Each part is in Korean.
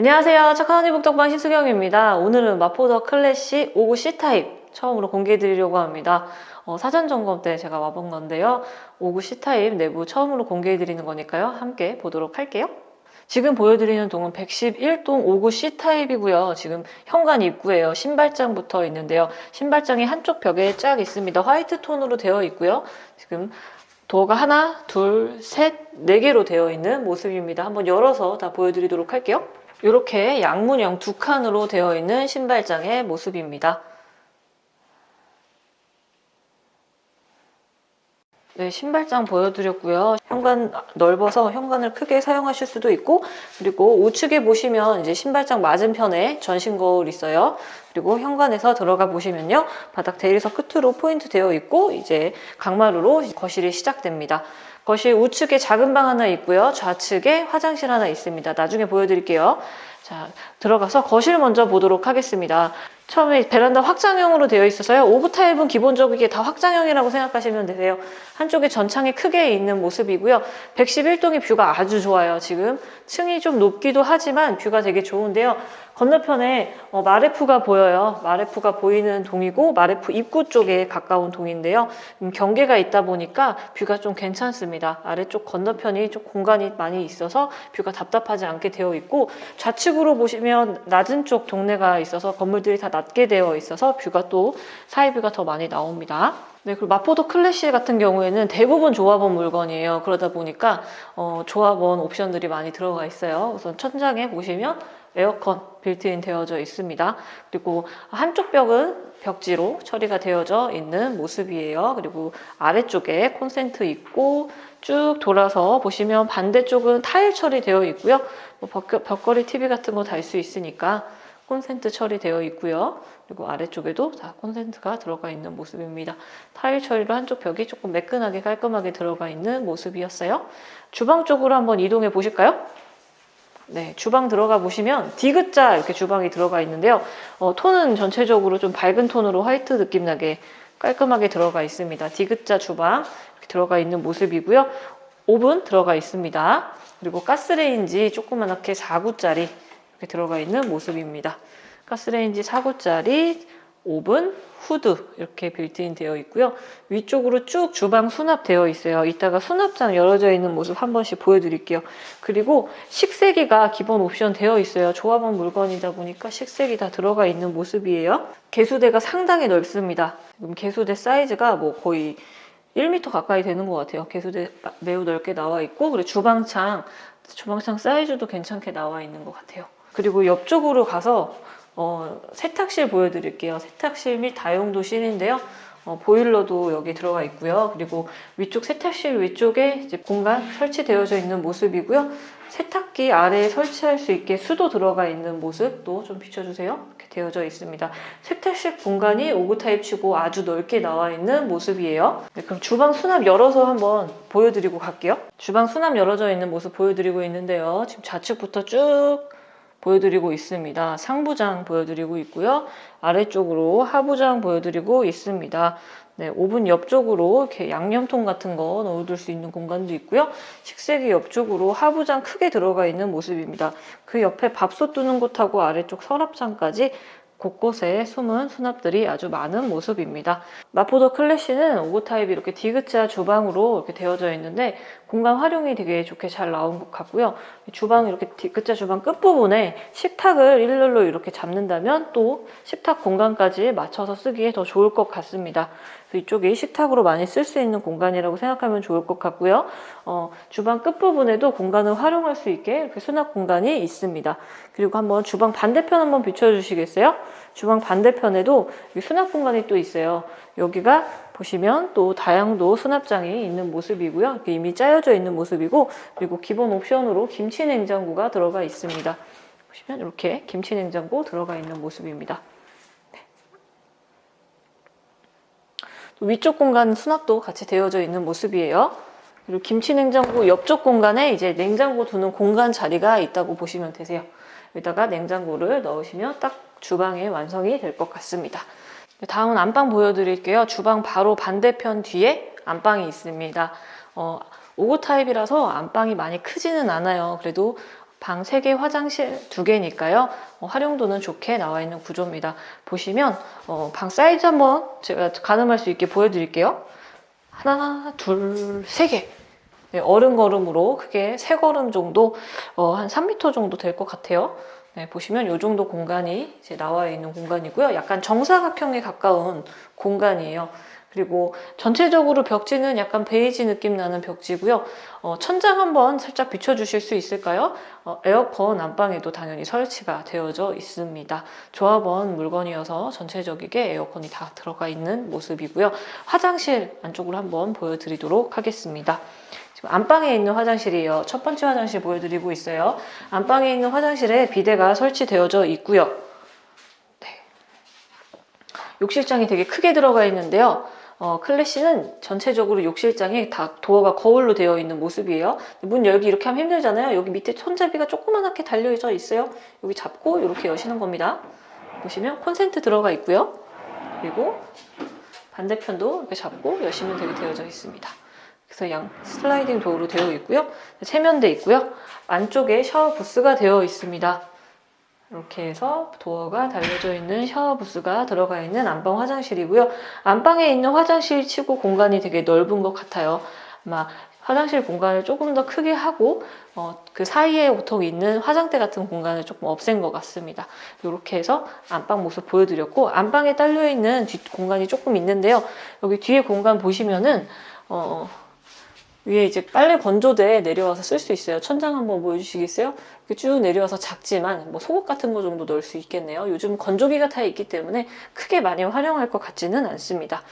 안녕하세요. 착한 언니 북덕방 신수경입니다. 오늘은 마포더 클래식 59 C타입 처음으로 공개해 드리려고 합니다. 어, 사전 점검 때 제가 와본 건데요. 59 C타입 내부 처음으로 공개해 드리는 거니까요. 함께 보도록 할게요. 지금 보여드리는 동은 111동 59 C타입이고요. 지금 현관 입구에요. 신발장 부터 있는데요. 신발장이 한쪽 벽에 쫙 있습니다. 화이트 톤으로 되어 있고요. 지금 도어가 하나, 둘, 셋, 네 개로 되어 있는 모습입니다. 한번 열어서 다 보여드리도록 할게요. 이렇게 양문형 두 칸으로 되어 있는 신발장의 모습입니다. 네, 신발장 보여드렸고요. 현관 넓어서 현관을 크게 사용하실 수도 있고, 그리고 우측에 보시면 이제 신발장 맞은편에 전신 거울 있어요. 그리고 현관에서 들어가 보시면요. 바닥 대리석 끝으로 포인트 되어 있고, 이제 강마루로 거실이 시작됩니다. 거실 우측에 작은 방 하나 있고요. 좌측에 화장실 하나 있습니다. 나중에 보여드릴게요. 자, 들어가서 거실 먼저 보도록 하겠습니다. 처음에 베란다 확장형으로 되어 있어서요. 오브 타입은 기본적으로 다 확장형이라고 생각하시면 되세요. 한쪽에 전창이 크게 있는 모습이고요. 111동의 뷰가 아주 좋아요. 지금 층이 좀 높기도 하지만 뷰가 되게 좋은데요. 건너편에 어, 마레프가 보여요. 마레프가 보이는 동이고 마레프 입구 쪽에 가까운 동인데요. 음, 경계가 있다 보니까 뷰가 좀 괜찮습니다. 아래쪽 건너편이 좀 공간이 많이 있어서 뷰가 답답하지 않게 되어 있고 좌측으로 보시면 낮은 쪽 동네가 있어서 건물들이 다 낮게 되어 있어서 뷰가 또 사이 뷰가 더 많이 나옵니다. 네, 그리고 마포도 클래시 같은 경우에는 대부분 조합원 물건이에요. 그러다 보니까 어, 조합원 옵션들이 많이 들어가 있어요. 우선 천장에 보시면 에어컨 빌트인 되어져 있습니다. 그리고 한쪽 벽은 벽지로 처리가 되어져 있는 모습이에요. 그리고 아래쪽에 콘센트 있고 쭉 돌아서 보시면 반대쪽은 타일 처리되어 있고요. 뭐 벽, 벽걸이 TV 같은 거 달 수 있으니까 콘센트 처리되어 있고요. 그리고 아래쪽에도 다 콘센트가 들어가 있는 모습입니다. 타일 처리로 한쪽 벽이 조금 매끈하게 깔끔하게 들어가 있는 모습이었어요. 주방 쪽으로 한번 이동해 보실까요? 네, 주방 들어가 보시면 디귿자 이렇게 주방이 들어가 있는데요. 어, 톤은 전체적으로 좀 밝은 톤으로 화이트 느낌 나게 깔끔하게 들어가 있습니다. 디귿자 주방 이렇게 들어가 있는 모습이고요. 오븐 들어가 있습니다. 그리고 가스레인지 조그맣게 4구짜리 이렇게 들어가 있는 모습입니다. 가스레인지 4구짜리 오븐, 후드 이렇게 빌트인 되어 있고요. 위쪽으로 쭉 주방 수납되어 있어요. 이따가 수납장 열어져 있는 모습 한 번씩 보여드릴게요. 그리고 식세기가 기본 옵션 되어 있어요. 조합원 물건이다 보니까 식세기 다 들어가 있는 모습이에요. 개수대가 상당히 넓습니다. 지금 개수대 사이즈가 뭐 거의 1m 가까이 되는 것 같아요. 개수대 매우 넓게 나와 있고 그리고 주방창 주방창 사이즈도 괜찮게 나와 있는 것 같아요. 그리고 옆쪽으로 가서 어, 세탁실 보여드릴게요. 세탁실 및 다용도 실인데요. 어, 보일러도 여기 들어가 있고요. 그리고 위쪽 세탁실 위쪽에 이제 공간 설치되어져 있는 모습이고요. 세탁기 아래에 설치할 수 있게 수도 들어가 있는 모습도 좀 비춰주세요. 이렇게 되어져 있습니다. 세탁실 공간이 오브 타입 치고 아주 넓게 나와 있는 모습이에요. 네, 그럼 주방 수납 열어서 한번 보여드리고 갈게요. 주방 수납 열어져 있는 모습 보여드리고 있는데요. 지금 좌측부터 쭉 보여드리고 있습니다. 상부장 보여드리고 있고요. 아래쪽으로 하부장 보여드리고 있습니다. 네, 오븐 옆쪽으로 이렇게 양념통 같은 거 넣어둘 수 있는 공간도 있고요. 식세기 옆쪽으로 하부장 크게 들어가 있는 모습입니다. 그 옆에 밥솥 두는 곳하고 아래쪽 서랍장까지 곳곳에 숨은 수납들이 아주 많은 모습입니다. 마포더 클래시는 오고 타입이 이렇게 디귿자 주방으로 이렇게 되어져 있는데 공간 활용이 되게 좋게 잘 나온 것 같고요. 주방 이렇게 디귿자 주방 끝부분에 식탁을 일렬로 이렇게 잡는다면 또 식탁 공간까지 맞춰서 쓰기에 더 좋을 것 같습니다. 이쪽이 식탁으로 많이 쓸 수 있는 공간이라고 생각하면 좋을 것 같고요. 어, 주방 끝부분에도 공간을 활용할 수 있게 이렇게 수납 공간이 있습니다. 그리고 한번 주방 반대편 한번 비춰주시겠어요? 주방 반대편에도 수납 공간이 또 있어요. 여기가 보시면 또 다양도 수납장이 있는 모습이고요. 이미 짜여져 있는 모습이고 그리고 기본 옵션으로 김치 냉장고가 들어가 있습니다. 보시면 이렇게 김치 냉장고 들어가 있는 모습입니다. 위쪽 공간 수납도 같이 되어져 있는 모습이에요. 그리고 김치 냉장고 옆쪽 공간에 이제 냉장고 두는 공간 자리가 있다고 보시면 되세요. 여기다가 냉장고를 넣으시면 딱 주방에 완성이 될 것 같습니다. 다음은 안방 보여드릴게요. 주방 바로 반대편 뒤에 안방이 있습니다. 어, 오고 타입이라서 안방이 많이 크지는 않아요. 그래도 방 3개, 화장실 2개니까요. 어, 활용도는 좋게 나와 있는 구조입니다. 보시면 어, 방 사이즈 한번 제가 가늠할 수 있게 보여드릴게요. 하나, 둘, 세 개. 네, 어른 걸음으로 크게 세 걸음 정도, 어, 한 3m 정도 될 것 같아요. 네, 보시면 이 정도 공간이 이제 나와 있는 공간이고요. 약간 정사각형에 가까운 공간이에요. 그리고 전체적으로 벽지는 약간 베이지 느낌 나는 벽지고요. 어, 천장 한번 살짝 비춰주실 수 있을까요? 어, 에어컨 안방에도 당연히 설치가 되어져 있습니다. 조합원 물건이어서 전체적이게 에어컨이 다 들어가 있는 모습이고요. 화장실 안쪽으로 한번 보여드리도록 하겠습니다. 지금 안방에 있는 화장실이에요. 첫 번째 화장실 보여드리고 있어요. 안방에 있는 화장실에 비데가 설치되어져 있고요. 네. 욕실장이 되게 크게 들어가 있는데요. 어, 클래시는 전체적으로 욕실장이 다 도어가 거울로 되어 있는 모습이에요. 문 열기 이렇게 하면 힘들잖아요. 여기 밑에 손잡이가 조그만하게 달려져 있어요. 여기 잡고 이렇게 여시는 겁니다. 보시면 콘센트 들어가 있고요. 그리고 반대편도 이렇게 잡고 여시면 되게 되어져 있습니다. 그래서 양 슬라이딩 도어로 되어 있고요. 세면대 있고요. 안쪽에 샤워 부스가 되어 있습니다. 이렇게 해서 도어가 달려져 있는 샤워 부스가 들어가 있는 안방 화장실이고요. 안방에 있는 화장실 치고 공간이 되게 넓은 것 같아요. 아마 화장실 공간을 조금 더 크게 하고 어, 그 사이에 보통 있는 화장대 같은 공간을 조금 없앤 것 같습니다. 이렇게 해서 안방 모습 보여드렸고 안방에 딸려 있는 뒷 공간이 조금 있는데요. 여기 뒤에 공간 보시면은 어, 위에 이제 빨래 건조대 내려와서 쓸 수 있어요. 천장 한번 보여주시겠어요? 이렇게 쭉 내려와서 작지만 뭐 속옷 같은 거 정도 넣을 수 있겠네요. 요즘 건조기가 다 있기 때문에 크게 많이 활용할 것 같지는 않습니다.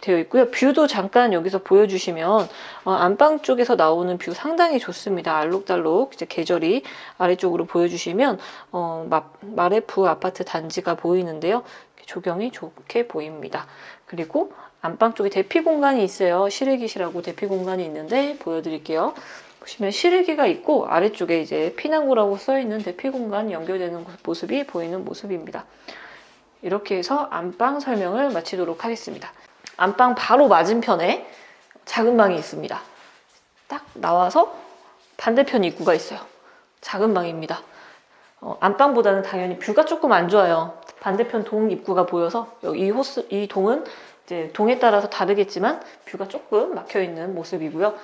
되어 있고요. 뷰도 잠깐 여기서 보여주시면 어, 안방 쪽에서 나오는 뷰 상당히 좋습니다. 알록달록 이제 계절이 아래쪽으로 보여주시면 어, 마, 마레프 아파트 단지가 보이는데요. 조경이 좋게 보입니다. 그리고 안방 쪽에 대피 공간이 있어요. 실외기실하고 대피 공간이 있는데 보여드릴게요. 보시면 실외기가 있고 아래쪽에 이제 피난구라고 써있는 대피 공간 연결되는 모습이 보이는 모습입니다. 이렇게 해서 안방 설명을 마치도록 하겠습니다. 안방 바로 맞은편에 작은 방이 있습니다. 딱 나와서 반대편 입구가 있어요. 작은 방입니다. 어, 안방보다는 당연히 뷰가 조금 안 좋아요. 반대편 동 입구가 보여서 이 호스 이 동은 이제 동에 따라서 다르겠지만 뷰가 조금 막혀 있는 모습이고요.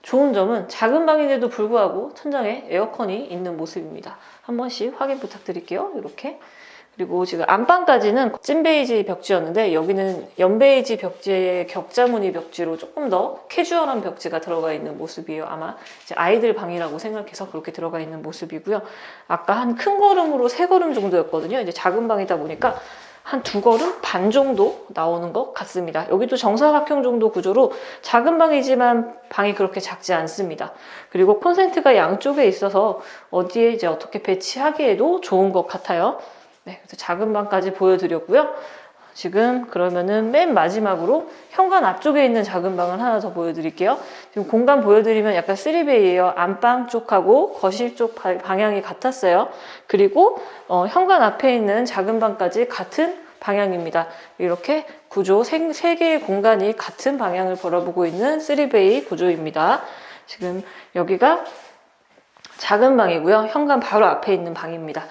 좋은 점은 작은 방인데도 불구하고 천장에 에어컨이 있는 모습입니다. 한 번씩 확인 부탁드릴게요. 이렇게. 그리고 지금 안방까지는 찐 베이지 벽지였는데 여기는 연 베이지 벽지의 격자 무늬 벽지로 조금 더 캐주얼한 벽지가 들어가 있는 모습이에요. 아마 아이들 방이라고 생각해서 그렇게 들어가 있는 모습이고요. 아까 한 큰 걸음으로 세 걸음 정도였거든요. 이제 작은 방이다 보니까 한두 걸음 반 정도 나오는 것 같습니다. 여기도 정사각형 정도 구조로 작은 방이지만 방이 그렇게 작지 않습니다. 그리고 콘센트가 양쪽에 있어서 어디에 이제 어떻게 배치하기에도 좋은 것 같아요. 네, 그래서 작은 방까지 보여드렸고요. 지금 그러면은 맨 마지막으로 현관 앞쪽에 있는 작은 방을 하나 더 보여드릴게요. 지금 공간 보여드리면 약간 3베이예요. 안방 쪽하고 거실 쪽 바- 방향이 같았어요. 그리고 어, 현관 앞에 있는 작은 방까지 같은 방향입니다. 이렇게 구조 세, 세 개의 공간이 같은 방향을 바라보고 있는 3베이 구조입니다. 지금 여기가 작은 방이고요. 현관 바로 앞에 있는 방입니다.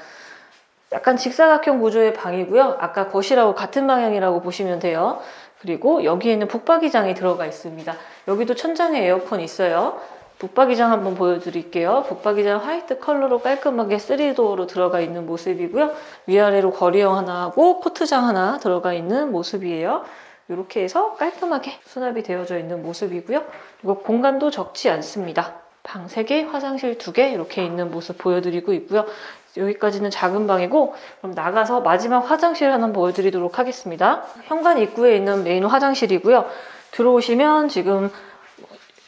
약간 직사각형 구조의 방이고요. 아까 거실하고 같은 방향이라고 보시면 돼요. 그리고 여기에는 북박이장이 들어가 있습니다. 여기도 천장에 에어컨 있어요. 북박이장 한번 보여드릴게요. 북박이장 화이트 컬러로 깔끔하게 3도어로 들어가 있는 모습이고요. 위아래로 거리형 하나 하고 코트장 하나 들어가 있는 모습이에요. 이렇게 해서 깔끔하게 수납이 되어져 있는 모습이고요. 그리고 공간도 적지 않습니다. 방 3개, 화장실 2개 이렇게 있는 모습 보여드리고 있고요. 여기까지는 작은 방이고 그럼 나가서 마지막 화장실 하나 보여드리도록 하겠습니다. 현관 입구에 있는 메인 화장실이고요. 들어오시면 지금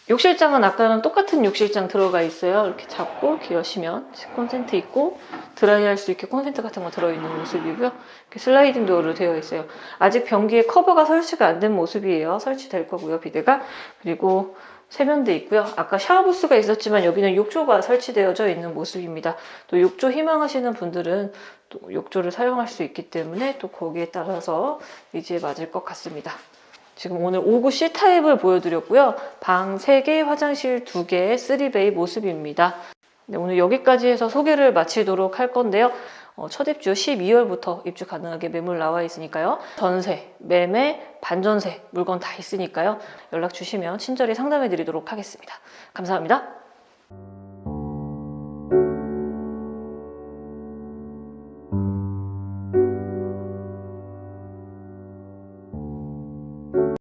욕실장은 아까랑 똑같은 욕실장 들어가 있어요. 이렇게 잡고 여시면 콘센트 있고 드라이할 수 있게 콘센트 같은 거 들어있는 모습이고요. 이렇게 슬라이딩 도어로 되어 있어요. 아직 변기에 커버가 설치가 안 된 모습이에요. 설치될 거고요, 비데가. 그리고 세면대 있고요. 아까 샤워부스가 있었지만 여기는 욕조가 설치되어져 있는 모습입니다. 또 욕조 희망하시는 분들은 또 욕조를 사용할 수 있기 때문에 또 거기에 따라서 위치에 맞을 것 같습니다. 지금 오늘 5구 C타입을 보여드렸고요. 방 3개, 화장실 2개, 3베이 모습입니다. 네, 오늘 여기까지 해서 소개를 마치도록 할 건데요. 어, 첫 입주 12월부터 입주 가능하게 매물 나와 있으니까요. 전세, 매매, 반전세 물건 다 있으니까요. 연락 주시면 친절히 상담해 드리도록 하겠습니다. 감사합니다.